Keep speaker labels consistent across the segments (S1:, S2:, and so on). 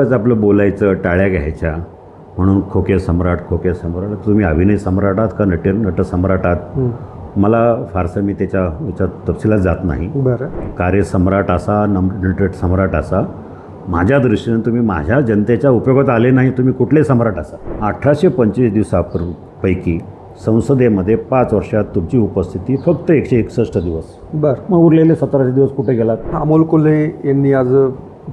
S1: आज आपलं बोलायचं टाळ्या घ्यायच्या म्हणून खोके सम्राट खोके सम्राट. तुम्ही अभिनय सम्राट आहात का नट नट सम्राट आहात? मला फारसं मी त्याच्या याच्यात तपशिलात जात नाही.
S2: बरं.
S1: कार्य सम्राट असा नम नट सम्राट असा. माझ्या दृष्टीनं तुम्ही माझ्या जनतेच्या उपयोगात आले नाही तुम्ही कुठले सम्राट असा? अठराशे पंचवीस दिवसापूर्वी पैकी संसदेमध्ये पाच वर्षात तुमची उपस्थिती फक्त एकशे एकसष्ट दिवस.
S2: बरं.
S1: मग उरलेले सतराशे दिवस कुठे गेलात?
S2: अमोल कोल्हे यांनी आज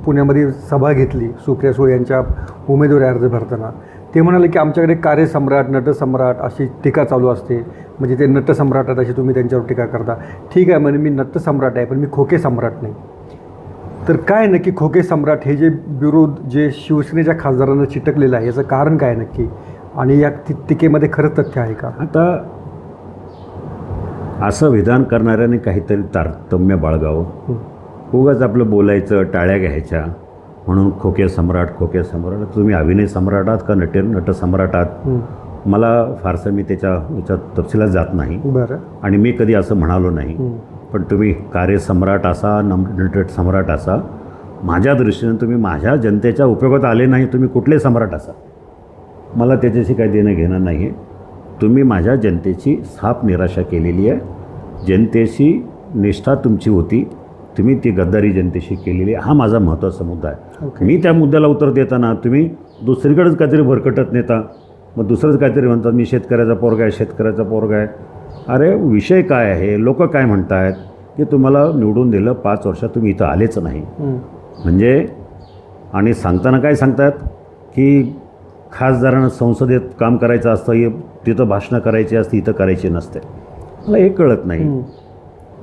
S2: पुण्यामध्ये सभा घेतली सुप्रिया सुळे यांच्या उमेदवारी अर्ज भरताना. ते म्हणाले की आमच्याकडे कार्यसम्राट नटसम्राट अशी टीका चालू असते. म्हणजे ते नटसम्राट आहेत अशी तुम्ही त्यांच्यावर टीका करता. ठीक आहे म्हणे मी नटसम्राट आहे पण मी खोके सम्राट नाही. तर काय नक्की खोके सम्राट हे जे विरोध जे शिवसेनेच्या खासदारांना चिटकलेलं आहे याचं कारण काय नक्की? आणि या टीकेमध्ये खरंच तथ्य आहे का?
S1: आता असं विधान करणाऱ्याने काहीतरी तारतम्य बाळगावं. उगाच आपलं बोलायचं टाळ्या घ्यायच्या. म्हणून खोके सम्राट खोके सम्राट. तुम्ही अभिनय सम्राट आहात का नट नट सम्राट आहात. मला फारसं मी त्याच्या याच्यात तपशिलात जात नाही.
S2: बरं.
S1: आणि मी कधी असं म्हणालो नाही. पण तुम्ही कार्यसम्राट असा नम नट सम्राट असा माझ्या दृष्टीनं तुम्ही माझ्या जनतेच्या उपयोगात आले नाही तुम्ही कुठले सम्राट असा? मला त्याच्याशी काही देणं घेणं नाही आहे तुम्ही माझ्या जनतेची साफ निराशा केलेली आहे. जनतेशी निष्ठा तुमची होती. तुम्ही ती गद्दारी जनतेशी केलेली हा माझा महत्त्वाचा मुद्दा आहे.
S2: ओके.
S1: मी त्या मुद्द्याला उत्तर देताना तुम्ही दुसरीकडेच काहीतरी भरकटत नेता मग दुसरंच काहीतरी म्हणतात मी शेतकऱ्याचा पोरगा आहे शेतकऱ्याचा पोरगा आहे. अरे विषय काय आहे? लोक काय म्हणत आहेत की तुम्हाला निवडून दिलं पाच वर्षात तुम्ही इथं आलेच नाही. म्हणजे आणि सांगताना काय सांगतात की खासदारानं संसदेत काम करायचं असतं तिथं भाषणं करायची असते इथं करायची नसते. मला हे कळत नाही.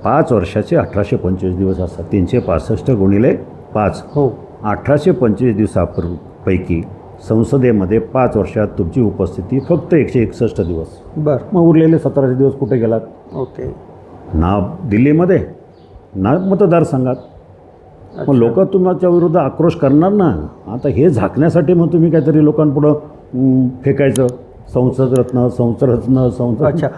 S1: पाच वर्षाचे अठराशे पंचवीस दिवस असतात. तीनशे पासष्ट गुणिले पाच.
S2: हो.
S1: अठराशे पंचवीस दिवसापूर्वी पैकी संसदेमध्ये पाच वर्षात तुमची उपस्थिती फक्त एकशे एकसष्ट दिवस.
S2: बरं.
S1: मग उरलेले सतराशे दिवस कुठे गेलात?
S2: ओके.
S1: ना दिल्लीमध्ये ना मतदारसंघात. मग लोक तुमच्या विरुद्ध आक्रोश करणार ना? आता हे झाकण्यासाठी मग तुम्ही काहीतरी लोकांपुढं फेकायचं. संसद रत्न संसद रत्न संसद
S2: अच्छा.